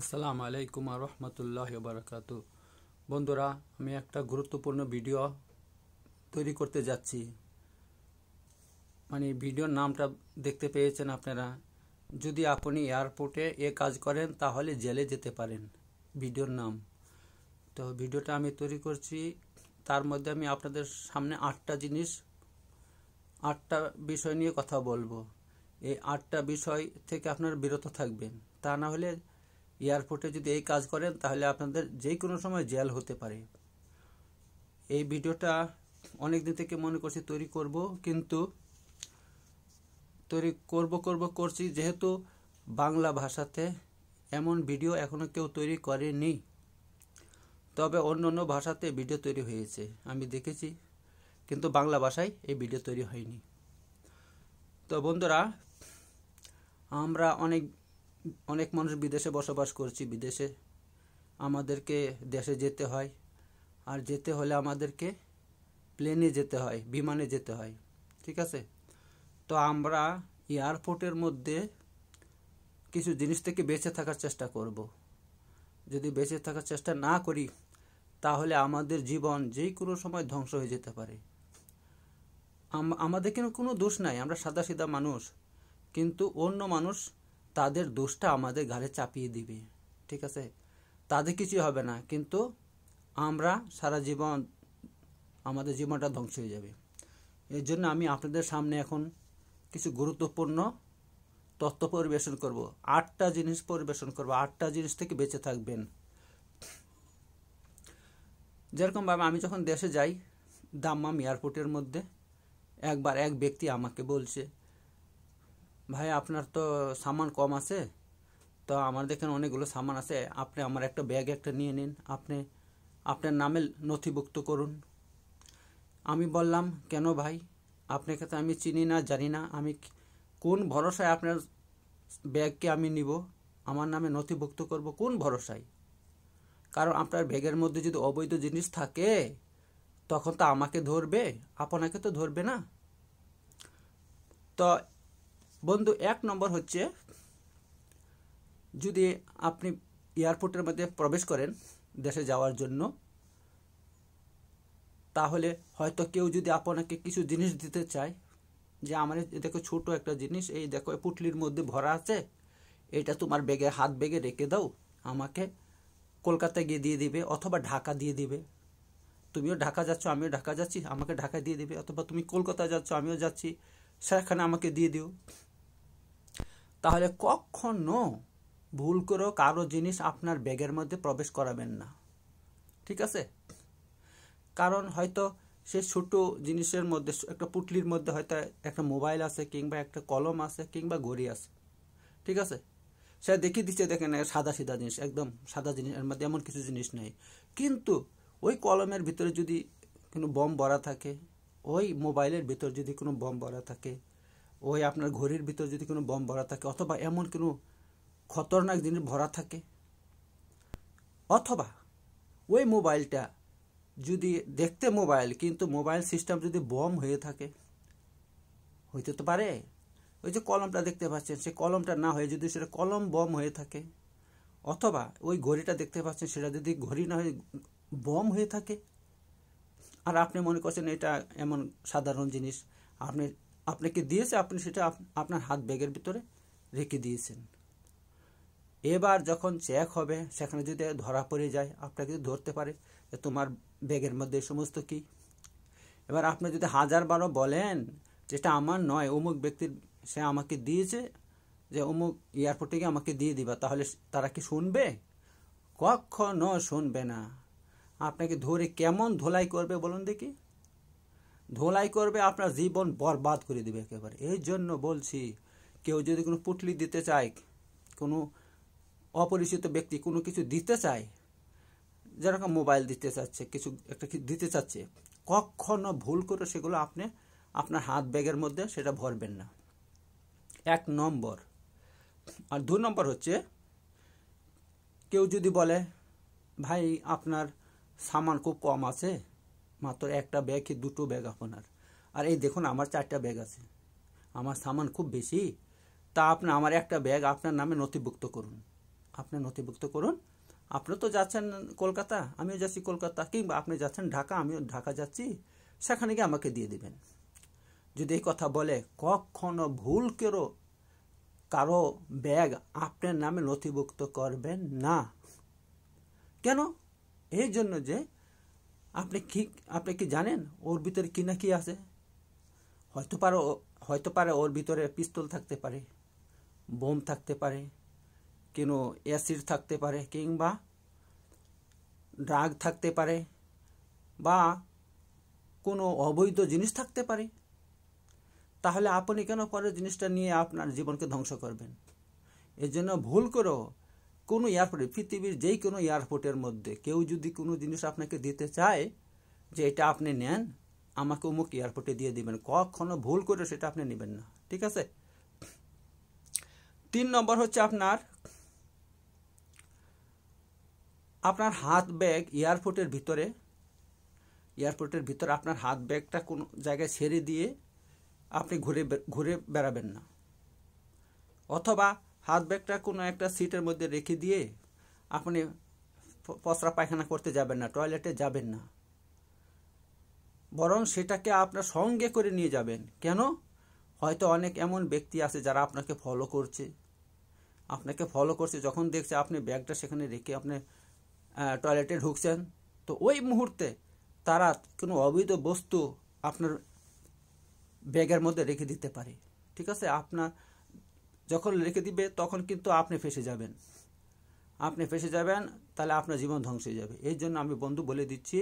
আসসালামু আলাইকুম রহমতুল্লাহ বারকাতু। বন্ধুরা, আমি একটা গুরুত্বপূর্ণ ভিডিও তৈরি করতে যাচ্ছি। মানে ভিডিওর নামটা দেখতে পেয়েছেন আপনারা। যদি আপনি এয়ারপোর্টে এ কাজ করেন, তাহলে জেলে যেতে পারেন ভিডিওর নাম। তো ভিডিওটা আমি তৈরি করছি, তার মধ্যে আমি আপনাদের সামনে আটটা জিনিস, আটটা বিষয় নিয়ে কথা বলব। এই আটটা বিষয় থেকে আপনারা বিরত থাকবেন। তা না হলে এয়ারপোর্টে যদি এই কাজ করেন, তাহলে আপনাদের যে কোনো সময় জেল হতে পারে। এই ভিডিওটা অনেক দিন থেকে মনে করছি তৈরি করব, কিন্তু তৈরি করব করব, করছি যেহেতু বাংলা ভাষাতে এমন ভিডিও এখনও কেউ তৈরি করেনি। তবে অন্য অন্য ভাষাতে ভিডিও তৈরি হয়েছে, আমি দেখেছি, কিন্তু বাংলা ভাষায় এই ভিডিও তৈরি হয়নি। তো বন্ধুরা, আমরা অনেক অনেক মানুষ বিদেশে বসবাস করছি, বিদেশে আমাদেরকে দেশে যেতে হয়। আর যেতে হলে আমাদেরকে প্লেনে যেতে হয়, বিমানে যেতে হয়, ঠিক আছে? তো আমরা এয়ারপোর্টের মধ্যে কিছু জিনিস থেকে বেঁচে থাকার চেষ্টা করব। যদি বেঁচে থাকার চেষ্টা না করি, তাহলে আমাদের জীবন যে কোনো সময় ধ্বংস হয়ে যেতে পারে। আমাদের কিন্তু কোনো দোষ নাই? আমরা সাদা সিধা মানুষ। কিন্তু অন্য মানুষ তাদের দোষটা আমাদের ঘাড়ে চাপিয়ে দিবে, ঠিক আছে? তাদের কিছু হবে না, কিন্তু আমরা সারা জীবন আমাদের জীবনটা ধ্বংস হয়ে যাবে। এর জন্য আমি আপনাদের সামনে এখন কিছু গুরুত্বপূর্ণ তথ্য পরিবেশন করব। আটটা জিনিস পরিবেশন করব। আটটা জিনিস থেকে বেঁচে থাকবেন। যেরকমভাবে আমি যখন দেশে যাই, দাম্মাম এয়ারপোর্টের মধ্যে, একবার এক ব্যক্তি আমাকে বলছে ভাই, আপনার তো সামান কম আছে। তো আমার দেখেন অনেকগুলো সামান আছে। আপনি আমার একটা ব্যাগ একটা নিয়ে নিন। আপনি, আপনার নামে নথিভুক্ত করুন। আমি বললাম, কেন ভাই? আপনাকে তো আমি চিনি না, জানি না। আমি কোন ভরসায় আপনার ব্যাগকে আমি নিব? আমার নামে নথিভুক্ত করব কোন ভরসায়? কারণ আপনার ব্যাগের মধ্যে যদি অবৈধ জিনিস থাকে, তখন তো আমাকে ধরবে। আপনাকে তো ধরবে না। তো বন্ধু, এক নম্বর হচ্ছে যদি আপনি এয়ারপোর্টের মধ্যে প্রবেশ করেন দেশে যাওয়ার জন্য, তাহলে হয়তো কেউ যদি আপনাকে কিছু জিনিস দিতে চায়, যে আমার দেখো ছোট একটা জিনিস, এই দেখো পুটলির মধ্যে ভরা আছে, এটা তোমার ব্যাগে, হাত ব্যাগে রেখে দাও, আমাকে কলকাতায় গিয়ে দিয়ে দিবে অথবা ঢাকা দিয়ে দিবে। তুমিও ঢাকা যাচ্ছ, আমিও ঢাকা যাচ্ছি, আমাকে ঢাকা দিয়ে দিবে, অথবা তুমি কলকাতা যাচ্ছ, আমিও যাচ্ছি, সেখানে আমাকে দিয়ে দিও। তাহলে কখনো ভুল করেও কারও জিনিস আপনার ব্যাগের মধ্যে প্রবেশ করাবেন না। ঠিক আছে? কারণ হয়তো সে ছোট জিনিসের মধ্যে, একটা পুটলির মধ্যে হয়তো একটা মোবাইল আছে কিংবা একটা কলম আছে কিংবা ঘড়ি আছে। ঠিক আছে? সে দেখিয়ে দিচ্ছে, দেখেন সাদা সিধা জিনিস, একদম সাদা জিনিস, এর মধ্যে এমন কিছু জিনিস নেই। কিন্তু ওই কলমের ভিতরে যদি কোনো বম ভরা থাকে, ওই মোবাইলের ভিতর যদি কোনো বম ভরা থাকে ওই আপনার ঘড়ির ভিতর যদি কোনো বম ভরা থাকে, অথবা এমন কোনো খতরনাক জিনিস ভরা থাকে, অথবা ওই মোবাইলটা যদি দেখতে মোবাইল, কিন্তু মোবাইল সিস্টেম যদি বম হয়ে থাকে, হইতে তো পারে। ওই যে কলমটা দেখতে পাচ্ছেন, সে কলমটা না হয়ে যদি সেটা কলম বম হয়ে থাকে, অথবা ওই ঘড়িটা দেখতে পাচ্ছেন, সেটা যদি ঘড়ি না হয়ে বম হয়ে থাকে। আর আপনি মনে করছেন এটা এমন সাধারণ জিনিস, আপনি আপনাকে দিয়েছে, আপনি সেটা আপনার হাত ব্যাগের ভিতরে রেখে দিয়েছেন। এবার যখন চেক হবে, সেখানে যদি ধরা পড়ে যায়, আপনাকে যদি ধরতে পারে, যে তোমার ব্যাগের মধ্যে সমস্ত কি? এবার আপনি যদি হাজার বারো বলেন যেটা আমার নয়, অমুক ব্যক্তির সে আমাকে দিয়েছে, যে অমুক এয়ারপোর্টে গিয়ে আমাকে দিয়ে দিবা, তাহলে তারা কি শুনবে? কখনো শুনবে না। আপনাকে ধরে কেমন ধোলাই করবে বলুন দেখি। ধোলাই করবে, আপনার জীবন বরবাদ করে দেবে একেবারে। এই জন্য বলছি, কেউ যদি কোনো পুটলি দিতে চায়, কোনো অপরিচিত ব্যক্তি কোনো কিছু দিতে চায়, যেরকম মোবাইল দিতে চাচ্ছে, কিছু একটা দিতে চাচ্ছে, কখনো ভুল করে সেগুলো আপনি আপনার হাত ব্যাগের মধ্যে সেটা ভরবেন না। এক নম্বর। আর দু নম্বর হচ্ছে, কেউ যদি বলে, ভাই, আপনার সামান খুব কম আছে। মাত্র একটা ব্যাগ কি দুটো ব্যাগ আপনার? আর এই দেখুন, আমার চারটা ব্যাগ আছে। আমার সামান খুব বেশি। তা আপনি আমার একটা ব্যাগ আপনার নামে নথিভুক্ত করুন। আপনি নথিভুক্ত করুন। আপনি তো যাচ্ছেন কলকাতা, আমিও যাচ্ছি কলকাতা, কিংবা আপনি যাচ্ছেন ঢাকা, আমিও ঢাকা যাচ্ছি, সেখানে গিয়ে আমাকে দিয়ে দিবেন। যদি এই কথা বলে, কখনো ভুল কেরো, কারও ব্যাগ আপনার নামে নথিভুক্ত করবেন না। কেন? এই জন্য যে আপনি কি আপনি কি জানেন ওর ভিতরে কি না কি আছে? হয়তো পারে হয়তো পারে ওর ভিতরে পিস্তল থাকতে পারে, বোম থাকতে পারে, কোনো অ্যাসিড থাকতে পারে, কিংবা ড্রাগ থাকতে পারে, বা কোনো অবৈধ জিনিস থাকতে পারে। তাহলে আপনি কেন পরের জিনিসটা নিয়ে আপনার জীবনকে ধ্বংস করবেন? এর জন্য ভুল করেও কোনো এয়ারপোর্টে পৃথিবীর যেই কোনো এয়ারপোর্টের মধ্যে কেউ যদি কোনো জিনিস আপনাকে দিতে চায় যে এটা আপনি নেন, আমাকে অমুক এয়ারপোর্টে দিয়ে দিবেন। কখনো ভুল করে সেটা আপনি নেবেন না। ঠিক আছে? তিন নম্বর হচ্ছে আপনার আপনার হাত ব্যাগ এয়ারপোর্টের ভিতরে এয়ারপোর্টের ভিতরে আপনার হাত ব্যাগটা কোনো জায়গায় ছেড়ে দিয়ে আপনি ঘুরে ঘুরে বেড়াবেন না। অথবা হাত ব্যাগটা কোনো একটা সিটের মধ্যে রেখে দিয়ে আপনি পসরা পায়খানা করতে যাবেন না, টয়লেটে যাবেন না। বরং সেটাকে আপনার সঙ্গে করে নিয়ে যাবেন। কেন? হয়তো অনেক এমন ব্যক্তি আছে যারা আপনাকে ফলো করছে। আপনাকে ফলো করছে, যখন দেখছে আপনি ব্যাগটা সেখানে রেখে আপনি টয়লেটে ঢুকছেন, তো ওই মুহূর্তে তারা কোনো অবৈধ বস্তু আপনার ব্যাগের মধ্যে রেখে দিতে পারে। ঠিক আছে? আপনার যখন রেখে দিবে, তখন কিন্তু আপনি ফেসে যাবেন। আপনি ফেসে যাবেন, তাহলে আপনার জীবন ধ্বংস হয়ে যাবে। এই জন্য আমি বন্ধু বলে দিচ্ছি,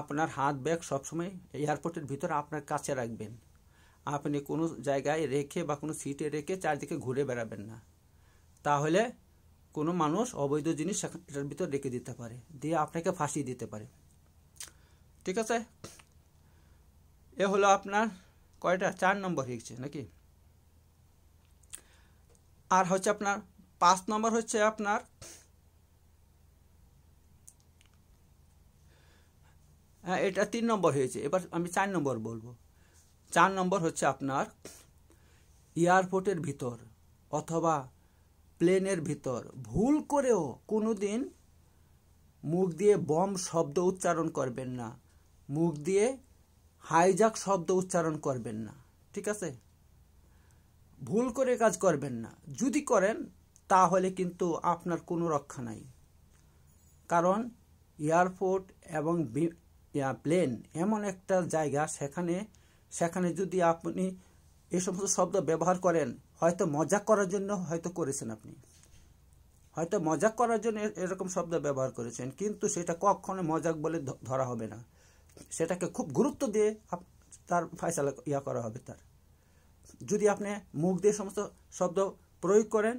আপনার হাত ব্যাগ সবসময় এয়ারপোর্টের ভিতরে আপনার কাছে রাখবেন। আপনি কোনো জায়গায় রেখে বা কোনো সিটে রেখে চারদিকে ঘুরে বেড়াবেন না। তাহলে কোনো মানুষ অবৈধ জিনিস এটার ভিতর রেখে দিতে পারে, দিয়ে আপনাকে ফাঁসিয়ে দিতে পারে। ঠিক আছে? এ হলো আপনার কয়টা? চার নম্বর হয়েছে নাকি? আর হচ্ছে আপনার পাঁচ নম্বর হচ্ছে আপনার হ্যাঁ এটা তিন নম্বর হয়েছে। এবার আমি চার নম্বর বলব। চার নম্বর হচ্ছে আপনার এয়ারপোর্টের ভিতর অথবা প্লেনের ভিতর ভুল করেও কোনো দিন মুখ দিয়ে বম শব্দ উচ্চারণ করবেন না। মুখ দিয়ে হাইজাক শব্দ উচ্চারণ করবেন না। ঠিক আছে? ভুল করে কাজ করবেন না। যদি করেন, তাহলে কিন্তু আপনার কোনো রক্ষা নাই। কারণ এয়ারপোর্ট এবং প্লেন এমন একটা জায়গা সেখানে সেখানে যদি আপনি এ সমস্ত শব্দ ব্যবহার করেন, হয়তো মজাক করার জন্য হয়তো করেছেন আপনি। হয়তো মজাক করার জন্য এরকম শব্দ ব্যবহার করেছেন, কিন্তু সেটা কখনো মজাক বলে ধরা হবে না। সেটাকে খুব গুরুত্ব দিয়ে তার ফয়সালা ইয়া করা হবে তার। যদি আপনি মুখ দিয়ে সমস্ত শব্দ প্রয়োগ করেন,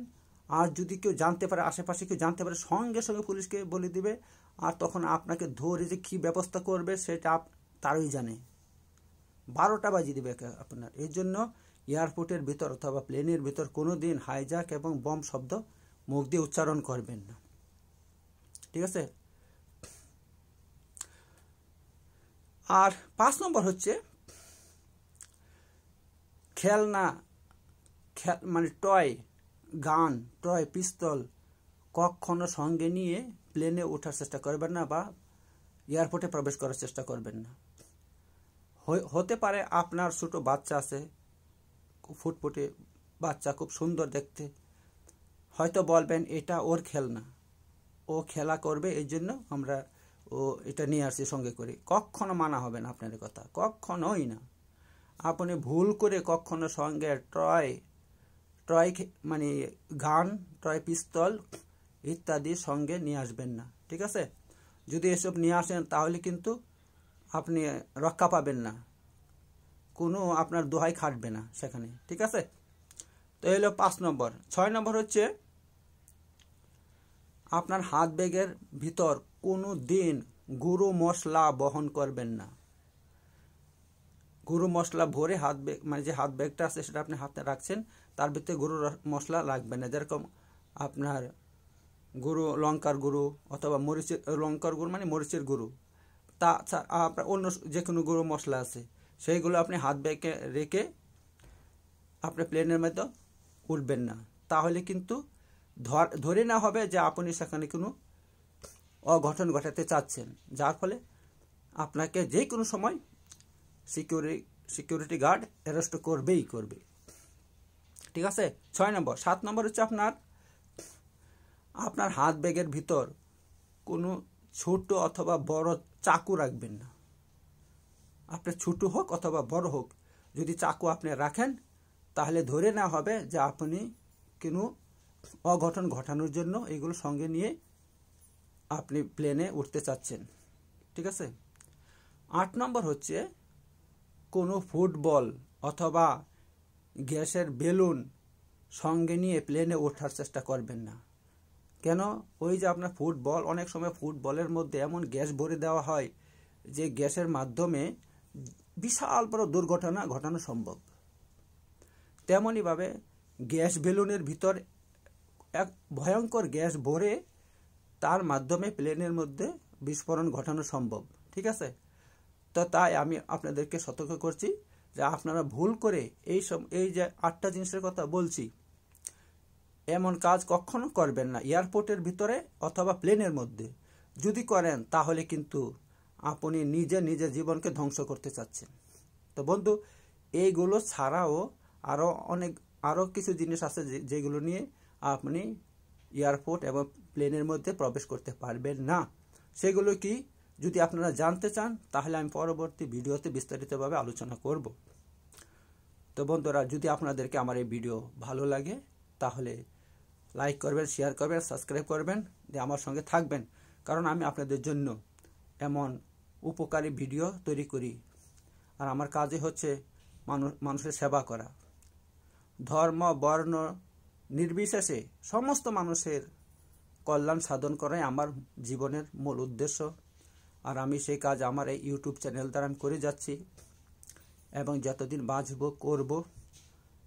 আর যদি কেউ জানতে পারে, আশেপাশে কেউ জানতে পারে, সঙ্গে সঙ্গে পুলিশকে বলে দিবে, আর তখন আপনাকে ধরে যে কী ব্যবস্থা করবে, সেটা আপ, তারই জানে। বারোটা বাজিয়ে দেবে আপনার। এর জন্য এয়ারপোর্টের ভিতর অথবা প্লেনের ভিতর কোনো দিন হাইজাক এবং বম শব্দ মুখ দিয়ে উচ্চারণ করবেন না। ঠিক আছে? আর পাঁচ নম্বর হচ্ছে খেলনা মানে টয়, গান, টয়, পিস্তল, কখনো সঙ্গে নিয়ে প্লেনে ওঠার চেষ্টা করবেন না বা এয়ারপোর্টে প্রবেশ করার চেষ্টা করবেন না। হতে পারে আপনার ছোটো বাচ্চা আছে, ফুটফুটে বাচ্চা খুব সুন্দর দেখতে, হয়তো বলবেন এটা ওর খেলনা ও খেলা করবে এই জন্য আমরা ও এটা নিয়ে আসছি সঙ্গে করে। কখনো মানা হবে না আপনার কথা, কখনোই না। আপনি ভুল করে কখনো সঙ্গে ট্রয় ট্রয় মানে গান ট্রয় পিস্তল ইত্যাদি সঙ্গে নিয়ে আসবেন না, ঠিক আছে? যদি এসব নিয়ে আসেন তাহলে কিন্তু আপনি রক্ষা পাবেন না। কোনো আপনার দোহাই খাটবে না সেখানে, ঠিক আছে? তো এলো পাঁচ নম্বর। ছয় নম্বর হচ্ছে আপনার হাত ব্যাগের ভিতর কোনো দিন গুঁড়ো মশলা বহন করবেন না। গুঁড়ো মশলা ভরে হাত ব্যাগ মানে যে হাত ব্যাগটা আছে সেটা আপনি হাতে রাখছেন, তার ভিতরে গুঁড়ো মশলা লাগবে না। যেরকম আপনার গুঁড়ো লঙ্কার গুঁড়ো অথবা মরিচের, লঙ্কার গুঁড়ো মানে মরিচের গুঁড়ো তা আপনার অন্য যে কোনো গুঁড়ো মশলা আছে, সেইগুলো আপনি হাত ব্যাগে রেখে আপনি প্লেনের মধ্যে উঠবেন না। তাহলে কিন্তু ধরে না হবে যে আপনি সেখানে কোনো অঘটন ঘটাতে চাচ্ছেন, যার ফলে আপনাকে যে কোনো সময় সিকিউরিটি সিকিউরিটি গার্ড অ্যারেস্ট করবেই করবে। ঠিক আছে? ছয় নম্বর। সাত নম্বর হচ্ছে আপনার আপনার হাত ব্যাগের ভিতর কোনো ছোট অথবা বড় চাকু রাখবেন না। আপনার ছোট হোক অথবা বড় হোক, যদি চাকু আপনি রাখেন, তাহলে ধরে না হবে যে আপনি কোনো অঘটন ঘটানোর জন্য এগুলো সঙ্গে নিয়ে আপনি প্লেনে উঠতে চাচ্ছেন। ঠিক আছে? আট নম্বর হচ্ছে কোনো ফুটবল অথবা গ্যাসের বেলুন সঙ্গে নিয়ে প্লেনে ওঠার চেষ্টা করবেন না। কেন? ওই যে আপনার ফুটবল, অনেক সময় ফুটবলের মধ্যে এমন গ্যাস ভরে দেওয়া হয় যে গ্যাসের মাধ্যমে বিশাল বড় দুর্ঘটনা ঘটানো সম্ভব। তেমনইভাবে গ্যাস বেলুনের ভিতর এক ভয়ঙ্কর গ্যাস ভরে তার মাধ্যমে প্লেনের মধ্যে বিস্ফোরণ ঘটানো সম্ভব। ঠিক আছে? তো তাই আমি আপনাদেরকে সতর্ক করছি যে আপনারা ভুল করে এই সব এই যে আটটা জিনিসের কথা বলছি, এমন কাজ কখনো করবেন না, এয়ারপোর্টের ভিতরে অথবা প্লেনের মধ্যে। যদি করেন, তাহলে কিন্তু আপনি নিজে নিজের জীবনকে ধ্বংস করতে চাচ্ছেন। তো বন্ধু, এইগুলো ছাড়াও আরও অনেক আরও কিছু জিনিস আছে যেগুলো নিয়ে আপনি এয়ারপোর্ট এবং প্লেনের মধ্যে প্রবেশ করতে পারবেন না। সেগুলো কি? যদি আপনারা জানতে চান, তাহলে আমি পরবর্তী ভিডিওতে বিস্তারিতভাবে আলোচনা করব। তো বন্ধুরা, যদি আপনাদেরকে আমার এই ভিডিও ভালো লাগে, তাহলে লাইক করবেন, শেয়ার করবেন, সাবস্ক্রাইব করবেন যে আমার সঙ্গে থাকবেন। কারণ আমি আপনাদের জন্য এমন উপকারী ভিডিও তৈরি করি। আর আমার কাজে হচ্ছে মানুষ মানুষের সেবা করা। ধর্ম, বর্ণ, নির্বিশেষে সমস্ত মানুষের কল্যাণ সাধন করাই আমার জীবনের মূল উদ্দেশ্য। আর আমি সেই কাজ আমার এই ইউটিউব চ্যানেল দ্বারা আমি করে যাচ্ছি। এবং যতদিন বাঁচব, করব,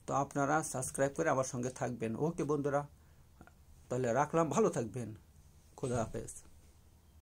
তো আপনারা সাবস্ক্রাইব করে আমার সঙ্গে থাকবেন। ওকে বন্ধুরা, তাহলে রাখলাম। ভালো থাকবেন। খুদা হাফেজ।